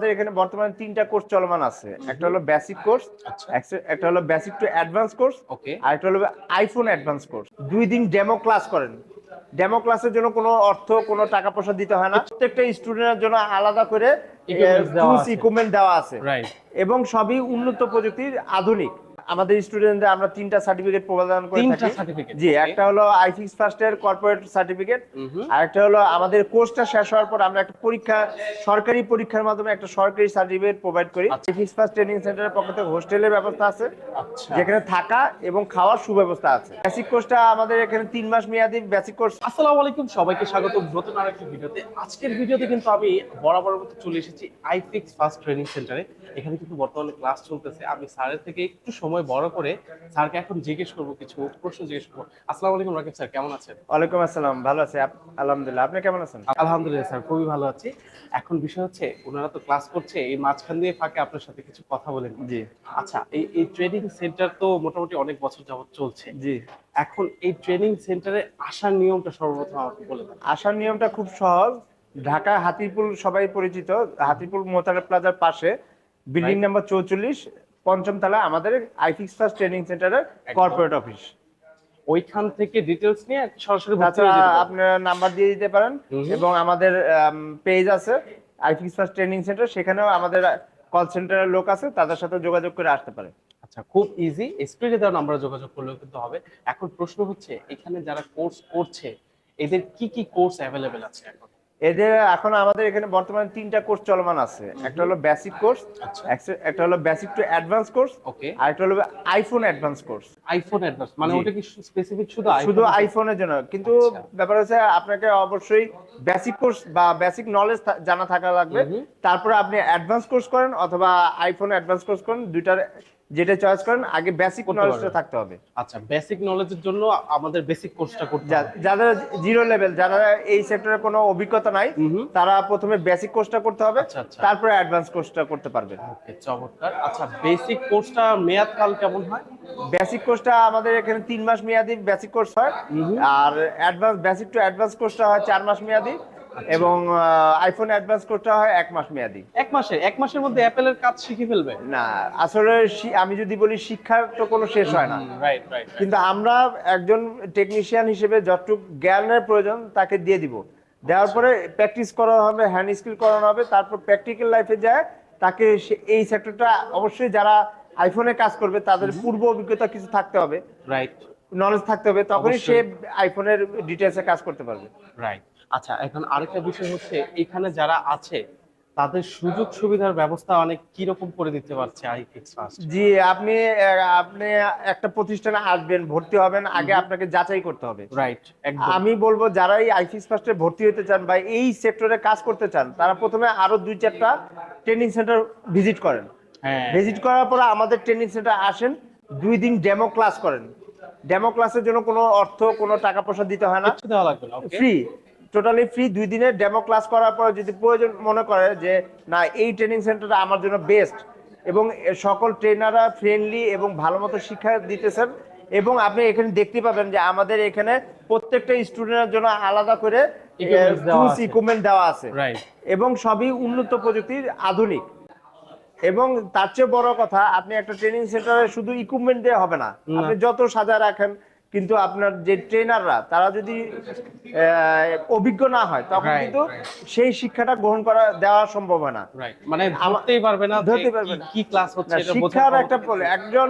আমাদের এখানে বর্তমানে তিনটা কোর্স চলমান আছে। একটা হলো বেসিক কোর্স আচ্ছা। একটা হলো বেসিক টু অ্যাডভান্স কোর্স আর একটা হলো আইফোন অ্যাডভান্স কোর্স দুই দিন ডেমো ক্লাস করেন। ডেমো ক্লাসের জন্য কোনো অর্থ কোনো টাকা পয়সা দিতে হয় না। প্রত্যেকটা স্টুডেন্টের জন্য আলাদা করে। ইকুইপমেন্ট দেওয়া আছে। রাইট এবং সবই উন্নত প্রযুক্তির আধুনিক। আমাদের স্টুডেন্টদের আমরা তিনটা সার্টিফিকেট প্রদান করে তিনটা থাকি। সার্টিফিকেট জি একটা হলো আইফিক্স ফার্স্ট এর কর্পোরেট সার্টিফিকেট আর একটা হলো আমাদের কোর্সটা শেষ হওয়ার পর আমরা একটা পরীক্ষা সরকারি পরীক্ষার মাধ্যমে একটা সরকারি সার্টিফিকেট প্রোভাইড করি। আইফিক্স ফার্স্ট ট্রেনিং সেন্টারের পক্ষ থেকে হোস্টেলের ব্যবস্থা আছে আচ্ছা। যেখানে থাকা এবং খাওয়ার সুব্যবস্থা আছে। বেসিক কোর্সটা আমাদের এখানে তিন মাস মেয়াদি বেসিক কোর্স আসসালামু আলাইকুম সবাইকে স্বাগত নতুন আরেকটি ভিডিওতে। আজকের ভিডিওতে কিন্তু আমি বরাবর মতো চলে এসেছি আইফিক্স ফার্স্ট ট্রেনিং সেন্টারে এখানে কিন্তু বর্তমানে ক্লাস চলতেছে। আমি স্যারের থেকে একটু সময় বড় করে স্যারকে এখন জিজ্ঞেস করব কিছু প্রশ্ন জিজ্ঞেস করব। আসসালামু আলাইকুম রাকিব স্যার কেমন আছেন? ওয়ালাইকুম আসসালাম ভালো আছে। আলহামদুলিল্লাহ আপনি কেমন আছেন? আলহামদুলিল্লাহ স্যার খুবই ভালো আছি। এখন বিষয় হচ্ছে ওনারা তো ক্লাস করছে এই মাঝখান দিয়ে ফাঁকে আপনার সাথে কিছু কথা বলে নিই। জি। আচ্ছা এই এই ট্রেনিং সেন্টার তো মোটামুটি অনেক বছর যাবত চলছে। জি। এখন এই ট্রেনিং সেন্টারে আসার নিয়মটা সর্বপ্রথম আমাকে বলে দেন। আসার নিয়মটা খুব সহজ। ঢাকা হাতিপুল সবাই পরিচিত হাতিপুল মোতারা প্লাজার পাশে বিল্ডিং নাম্বার চৌচল্লিশ পঞ্চম তলা আমাদের আইফিক্স ফার্স্ট ট্রেনিং সেন্টারের কর্পোরেট অফিস ওইখান থেকে ডিটেলস নিয়ে সরাসরি আপনার নাম্বার দিয়ে দিতে পারেন এবং আমাদের পেজ আছে আইফিক্স ফার্স্ট ট্রেনিং সেন্টার সেখানেও আমাদের কল সেন্টারের লোক আছে তাদের সাথে যোগাযোগ করে আসতে পারে। আচ্ছা খুব ইজি স্ক্রিনে দেওয়া নাম্বারে যোগাযোগ করলেও কিন্তু হবে। এখন প্রশ্ন হচ্ছে এখানে যারা কোর্স করছে এদের কি কি কোর্স অ্যাভেলেবেল আছে এখন? এদের এখন আমাদের এখানে বর্তমানে তিনটা কোর্স চলমান আছে। একটা হলো বেসিক কোর্স আচ্ছা। একটা হলো basic to advance course okay. আর একটা হলো iPhone advance course iPhone advance মানে ওটা কি স্পেসিফিক শুধু শুধু আইফোনের জন্য। কিন্তু আচ্ছা। ব্যাপার হচ্ছে আপনাকে অবশ্যই বেসিক কোর্স বা বেসিক নলেজ জানা থাকা লাগবে। তারপরে আপনি অ্যাডভান্স কোর্স করেন অথবা আইফোন অ্যাডভান্স কোর্স করেন দুইটার যেটা চয়েস করেন আগে বেসিক নলেজটা থাকতে হবে। আচ্ছা বেসিক নলেজের জন্য আমাদের বেসিক কোর্সটা করতে যাদের জিরো লেভেল যারা এই সেক্টরে কোনো অভিজ্ঞতা নাই। তারা প্রথমে বেসিক কোর্সটা করতে হবে আচ্ছা, আচ্ছা। তারপরে অ্যাডভান্স কোর্সটা করতে পারবে ওকে চমৎকার। আচ্ছা বেসিক কোর্সটা মেয়াদ কাল কেমন হয়? বেসিক কোর্সটা আমাদের এখানে তিন মাস মেয়াদি বেসিক কোর্স হয় আর অ্যাডভান্স বেসিক টু অ্যাডভান্স কোর্সটা হয় চার মাস মেয়াদি। এবং আইফোন অ্যাডভান্স কোর্সটা হয় এক মাস মেয়াদি। এক মাসে? এক মাসের মধ্যে অ্যাপেলের কাজ শিখে ফেলবে? না আসলে আমি যদি বলি শিক্ষার তো কোনো শেষ হয় না। রাইট রাইট কিন্তু আমরা একজন টেকনিশিয়ান হিসেবে যতটুকু জ্ঞানের প্রয়োজন তাকে দিয়ে দিব। দেওয়ার পরে প্র্যাকটিস করানো হবে হ্যান্ড স্কিল করানো হবে তারপর প্র্যাকটিক্যাল লাইফে যায় তাকে এই সেক্টরটা অবশ্যই যারা আইফোনে কাজ করবে তাদের পূর্ব অভিজ্ঞতা কিছু থাকতে হবে। রাইট নলেজ থাকতে হবে তখনই সে আইফোনের ডিটেলসে কাজ করতে পারবে। রাইট আচ্ছা এখন আরেকটা বিষয় হচ্ছে এখানে যারা আছে তাদের সুযোগ সুবিধার ব্যবস্থা অনেক কি রকম করে দিতে পারছে আইফিক্স ফার্স্ট জি আপনি আপনি একটা প্রতিষ্ঠানে আসবেন ভর্তি হবেন আগে আপনাকে যাচাই করতে হবে। রাইট আমি বলব যারা এই আইফিস ফার্স্টে ভর্তি হতে চান বা এই সেক্টরে কাজ করতে চান তারা প্রথমে আরও দুই চারটা ট্রেনিং সেন্টার ভিজিট করেন। হ্যাঁ। ভিজিট করার পর আমাদের ট্রেনিং সেন্টার আসেন দুই দিন ডেমো ক্লাস করেন। ডেমো ক্লাসের জন্য কোনো অর্থ কোনো টাকা পয়সা দিতে হয় না। ফ্রি টোটালি ফ্রি দুই দিনের ডেমো ক্লাস করার পরে যদি প্রয়োজন মনে করে যে না এই ট্রেনিং সেন্টারটা আমার জন্য বেস্ট এবং সকল ট্রেনাররা ফ্রেন্ডলি এবং ভালো মতো শিক্ষা দিতেছেন এবং আপনি এখানে দেখতে পাবেন যে আমাদের এখানে প্রত্যেকটা স্টুডেন্টের জন্য আলাদা করে ইকুইপমেন্ট দেওয়া আছে। রাইট এবং সবই উন্নত প্রযুক্তির আধুনিক। এবং তার চেয়ে বড় কথা আপনি একটা ট্রেনিং সেন্টারে শুধু ইকুইপমেন্ট দিয়ে হবে না। আপনি যত সাজা রাখেন কিন্তু আপনার যে ট্রেনাররা তারা যদি অভিজ্ঞ না হয় তখন কিন্তু সেই শিক্ষাটা গ্রহণ করা দেওয়া সম্ভব হয় না। মানে ধরতেই পারবে না ধরতে পারবে না। কি ক্লাস হচ্ছে শিক্ষার একটা পলে- একজন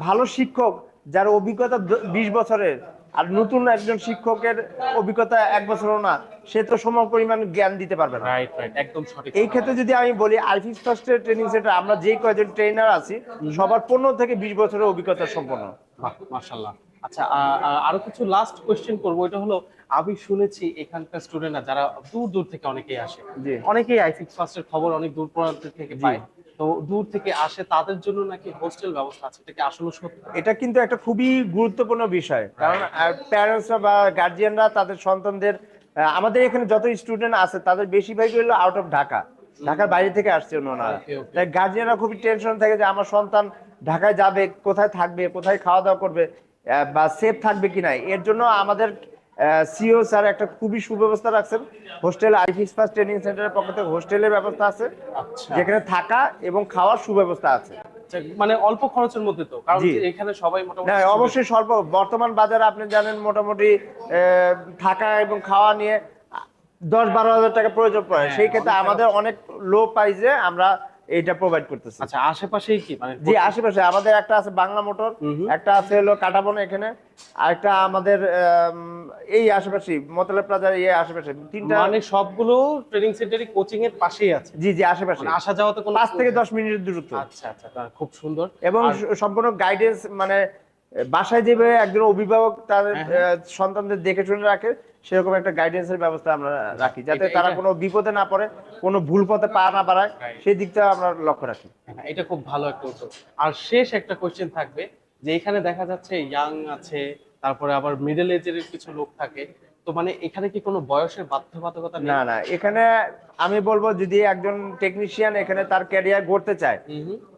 ভালো শিক্ষক যার অভিজ্ঞতা বিশ বছরের আর নতুন একজন শিক্ষকের অভিজ্ঞতা এক বছরও না সে তো সম পরিমাণ জ্ঞান দিতে পারবে না। রাইট রাইট একদম সঠিক। এই ক্ষেত্রে যদি আমি বলি আইফিক্স ফার্স্টের ট্রেনিং সেন্টার আমরা যে কয়জন ট্রেনার আছি সবার পনেরো থেকে বিশ বছরের অভিজ্ঞতা সম্পন্ন। বাহ মাশাআল্লাহ। আচ্ছা আরও কিছু লাস্ট কোশ্চেন করব। এটা হলো আমি শুনেছি এখানকার স্টুডেন্টরা যারা দূর দূর থেকে অনেকেই আসে। অনেকেই আইফিক্স ফার্স্টের খবর অনেক দূর প্রান্ত থেকে পায়। তো দূর থেকে আসে তাদের জন্য নাকি হোস্টেল ব্যবস্থা আছে? এটা কি আসলে সত্যি? এটা কিন্তু একটা খুবই গুরুত্বপূর্ণ বিষয়। কারণ প্যারেন্টসরা বা গার্জিয়ানরা তাদের সন্তানদের আমাদের এখানে যত স্টুডেন্ট আছে তাদের বেশিরভাগই হলো আউট অফ ঢাকা। ঢাকার বাইরে থেকে আসছে ওনারা. তাই গার্জিয়ানরা খুবই টেনশন থাকে যে আমার সন্তান ঢাকায় যাবে কোথায় থাকবে কোথায় খাওয়া দাওয়া করবে। বা সেফ থাকবে কিনা এর জন্য আমাদের সিও স্যার একটা খুবই সুব্যবস্থা রাখছেন। হোস্টেল আইফিক্স ফার্স্ট ট্রেনিং সেন্টারের পক্ষ থেকে হোস্টেলের ব্যবস্থা আছে আচ্ছা। যেখানে থাকা এবং খাওয়ার সুব্যবস্থা আছে। আচ্ছা, মানে অল্প খরচের মধ্যে তো কারণ এখানে সবাই মোটামুটি অবশ্যই স্বল্প। বর্তমান বাজারে আপনি জানেন মোটামুটি থাকা এবং খাওয়া নিয়ে দশ বারো হাজার টাকা প্রয়োজন পড়ে। হ্যাঁ, সেই ক্ষেত্রে আমাদের অনেক লো প্রাইসে আমরা এটা প্রোভাইড করতেছি। আচ্ছা আশেপাশেই কি? মানে জি আশেপাশে। আমাদের একটা আছে বাংলা মোটর। একটা আছে হলো কাটাবন এখানে আরেকটা আমাদের এই আশেপাশে মতলব প্লাজার এই আশেপাশে তিনটা মানে সবগুলো ট্রেনিং সেন্টারই কোচিং এর পাশেই আছে? জি জি আশেপাশে। মানে আসা যাওয়াতে কোনো পাঁচ থেকে দশ মিনিটের দূরত্ব। আচ্ছা আচ্ছা তা খুব সুন্দর। এবং সম্পূর্ণ গাইডেন্স মানে বাসায় যেভাবে একজন অভিভাবক তার হ্যাঁ, হ্যাঁ। সন্তানদের দেখে শুনে রাখে সেরকম একটা গাইডেন্সের ব্যবস্থা আমরা রাখি যাতে তারা কোনো বিপদে না পড়ে কোনো ভুল পথে পা না বাড়ায় সেই দিকটা আমরা লক্ষ্য রাখি। হ্যাঁ, এটা খুব ভালো একটা উদ্যোগ আর শেষ একটা কোশ্চেন থাকবে যে এখানে দেখা যাচ্ছে ইয়াং আছে তারপরে আবার মিডল এজের কিছু লোক থাকে তো মানে এখানে কি কোনো বয়সের বাধ্যবাধকতা না না এখানে আমি বলব যদি একজন টেকনিশিয়ান এখানে তার ক্যারিয়ার গড়তে চায়।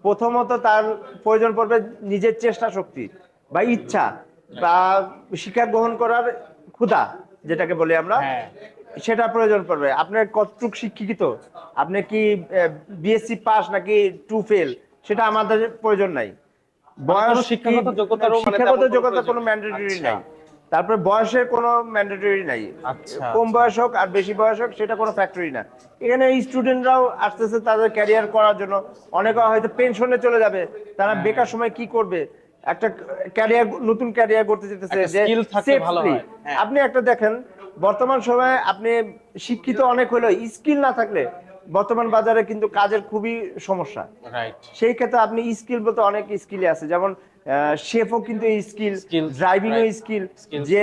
প্রথমত তার প্রয়োজন পড়বে নিজের চেষ্টা শক্তি বা ইচ্ছা বা শিক্ষা গ্রহণ করার ক্ষুধা। যেটাকে বলি আমরা হ্যাঁ। সেটা প্রয়োজন পড়বে। আপনার কতটুক শিক্ষিত? আপনি কি বিএসসি পাস নাকি টু ফেল সেটা আমাদের প্রয়োজন নাই। বয়স শিক্ষাগত যোগ্যতারও মানে শিক্ষাগত যোগ্যতা কোনো ম্যান্ডেটরি আচ্ছা। নাই। তারপরে বয়সের কোনো ম্যান্ডেটরি নাই। আচ্ছা, কম বয়স হোক আর বেশি বয়স হোক সেটা কোনো ফ্যাক্টরি না। এখানে স্টুডেন্টরাও আসতেছে তাদের ক্যারিয়ার করার জন্য। অনেকে হয়তো পেনশনে চলে যাবে। তারা হ্যাঁ। বেকার সময় কি করবে? একটা ক্যারিয়ার নতুন ক্যারিয়ার করতে যেতেছে skill থাকলে ভালো হয়। আপনি একটা দেখেন বর্তমান সময়ে আপনি শিক্ষিত অনেক হলেও স্কিল না থাকলে বর্তমান বাজারে কিন্তু কাজের খুবই সমস্যা। সেই ক্ষেত্রে আপনি স্কিল বলতে অনেক স্কিলই আছে যেমন শেফও কিন্তু স্কিল ড্রাইভিংও স্কিল যে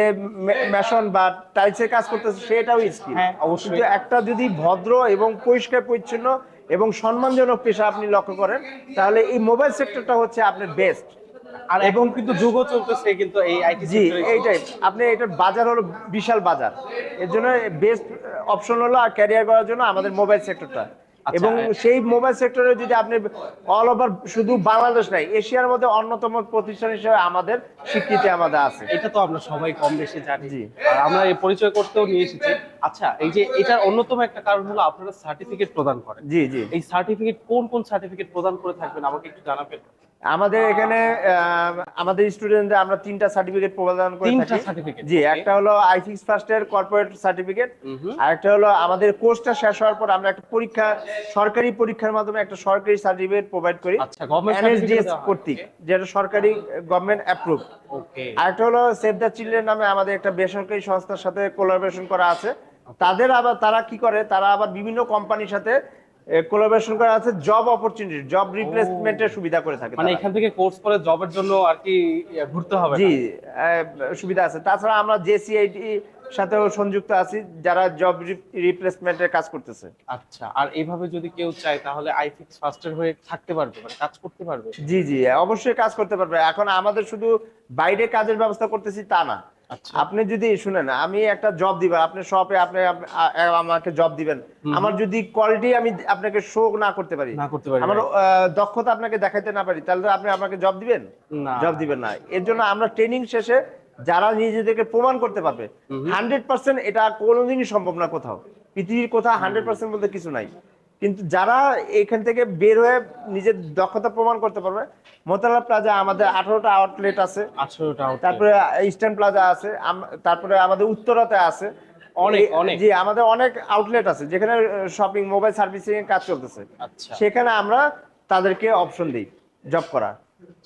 মেশন বা টাইলসের কাজ করতেছে সেটাও স্কিল হ্যাঁ, অবশ্যই। একটা যদি ভদ্র এবং পরিষ্কার পরিচ্ছন্ন এবং সম্মানজনক পেশা আপনি লক্ষ্য করেন তাহলে এই মোবাইল সেক্টরটা হচ্ছে আপনার বেস্ট আর এবং কিন্তু যুগও চলতেছে কিন্তু এই আইটি জি এইটাই। আপনি এটার বাজার হলো বিশাল বাজার। এর জন্য বেস্ট অপশন হলো আর ক্যারিয়ার করার জন্য আমাদের মোবাইল সেক্টরটা আচ্ছা, এবং সেই মোবাইল সেক্টরে যদি আপনি অল ওভার শুধু বাংলাদেশ নাই এশিয়ার মধ্যে অন্যতম প্রতিষ্ঠান হিসেবে আমাদের স্বীকৃতি আমাদের আছে। এটা তো আমরা সবাই কম বেশি জানি। জি। আর আমরা এই পরিচয় করতেও নিয়ে এসেছি। আচ্ছা এই যে এটার অন্যতম একটা কারণ হলো আপনারা সার্টিফিকেট প্রদান করেন। জি জি। এই সার্টিফিকেট কোন কোন সার্টিফিকেট প্রদান করে থাকবেন আমাকে একটু জানাবেন? আমাদের এখানে আমাদের স্টুডেন্টদের আমরা তিনটা সার্টিফিকেট প্রদান করে তিনটা থাকি। জি একটা হলো আইফিক্স ফার্স্টের কর্পোরেট সার্টিফিকেট হুম আরেকটা হলো আমাদের কোর্সটা শেষ হওয়ার পর আমরা একটা পরীক্ষা সরকারি পরীক্ষার মাধ্যমে একটা সরকারি সার্টিফিকেট প্রোভাইড করি। আচ্ছা এনএসডিএস কর্তৃক যেটা সরকারি গভর্নমেন্ট অ্যাপ্রুভ ওকে আরেকটা হলো সেভ দ্য চিলড্রেন নামে আমাদের একটা বেসরকারি সংস্থার সাথে কোলাবোরেশন করা আছে। তাদের আবার তারা কি করে? তারা আবার বিভিন্ন কোম্পানির সাথে কোলাবোরেশন করা আছে জব অপরচুনিটি জব রিপ্লেসমেন্টের সুবিধা করে থাকে মানে এখান থেকে কোর্স করে জবের জন্য আর কি ইয়ে, ঘুরতে হবে জি সুবিধা আছে। তাছাড়া আমরা জেসিআইটি সাথেও সংযুক্ত আছি যারা জব রিপ্লেসমেন্টের কাজ করতেছে। আচ্ছা আর এইভাবে যদি কেউ চায় তাহলে আইফিক্স ফার্স্টের হয়ে থাকতে পারবে মানে কাজ করতে পারবে? জি জি অবশ্যই কাজ করতে পারবে। এখন আমাদের শুধু বাইরে কাজের ব্যবস্থা করতেছি তা না। আপনি যদি শুনেন আমি একটা জব দিবেন আপনি শপে আপনি আমাকে জব দিবেন। আমার যদি কোয়ালিটি আমি আপনাকে শো না করতে পারি না করতে পারি আমার দক্ষতা আপনাকে দেখাইতে না পারি তাহলে আপনি আমাকে জব দিবেন? না। জব দিবেন না। এর জন্য আমরা ট্রেনিং শেষে যারা নিজেদেরকে প্রমাণ করতে পারবে হান্ড্রেড পার্সেন্ট এটা কোনোদিনই সম্ভব না কোথাও। পৃথিবীর কোথাও হান্ড্রেড পার্সেন্ট বলতে কিছু নাই। কিন্তু যারা এখান থেকে বের হয়ে নিজের দক্ষতা প্রমাণ করতে পারবে মোতালা প্লাজা আমাদের আঠারোটা আউটলেট আছে আঠারোটা তারপরে ইস্টার্ন প্লাজা আছে তারপরে আমাদের উত্তরাতে আছে। অনেক, অনেক। জি আমাদের অনেক আউটলেট আছে যেখানে শপিং মোবাইল সার্ভিসিং এর কাজ চলতেছে। আচ্ছা। সেখানে আমরা তাদেরকে অপশন দিই জব করার।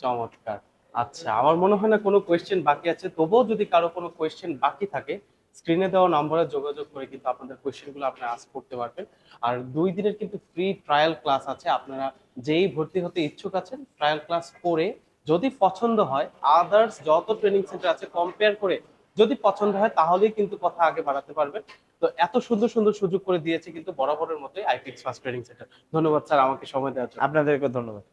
চমৎকার। আচ্ছা আমার মনে হয় না কোনো কোয়েশ্চেন বাকি আছে তবুও যদি কারও কোনো কোয়েশ্চেন বাকি থাকে স্ক্রিনে দেওয়া নম্বরে যোগাযোগ করে কিন্তু আপনাদের কোয়েশ্চেনগুলো আপনারা আস্ক করতে পারবেন। আর দুই দিনের কিন্তু ফ্রি ট্রায়াল ক্লাস আছে, আপনারা যেই ভর্তি হতে ইচ্ছুক আছেন ট্রায়াল ক্লাস করে যদি পছন্দ হয় আদার্স যত ট্রেনিং সেন্টার আছে কম্পেয়ার করে যদি পছন্দ হয়, তাহলেই কিন্তু কথা আগে বাড়াতে পারবেন। তো এত সুন্দর সুন্দর সুযোগ করে দিয়েছে কিন্তু বরাবরের মতোই আইফিক্স ফার্স্ট ট্রেনিং সেন্টার ধন্যবাদ স্যার, আমাকে সময় দেওয়ার জন্য। আপনাদেরকে ধন্যবাদ।